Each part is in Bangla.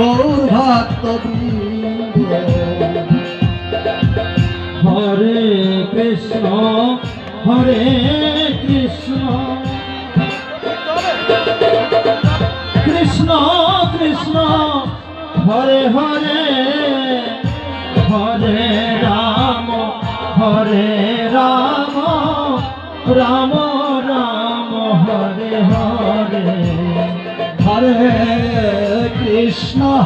গৌর ভক্ত হরে কৃষ্ণ হরে কৃষ্ণ। কৃষ্ণ কৃষ্ণ, হরে হরে। হরে রাম হরে রাম। রাম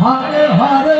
হরে হরে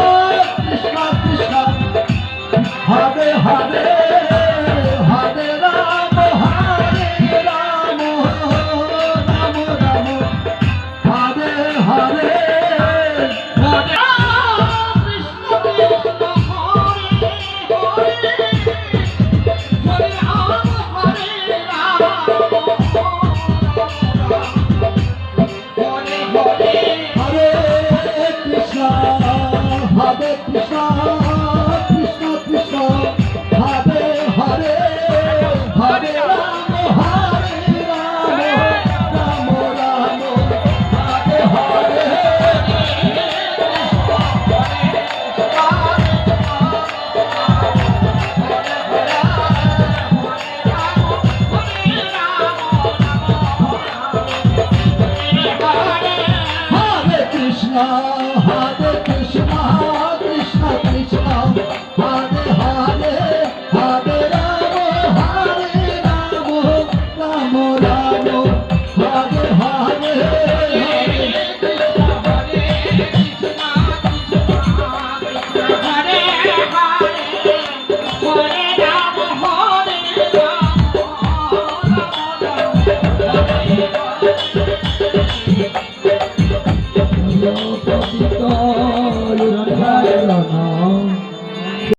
the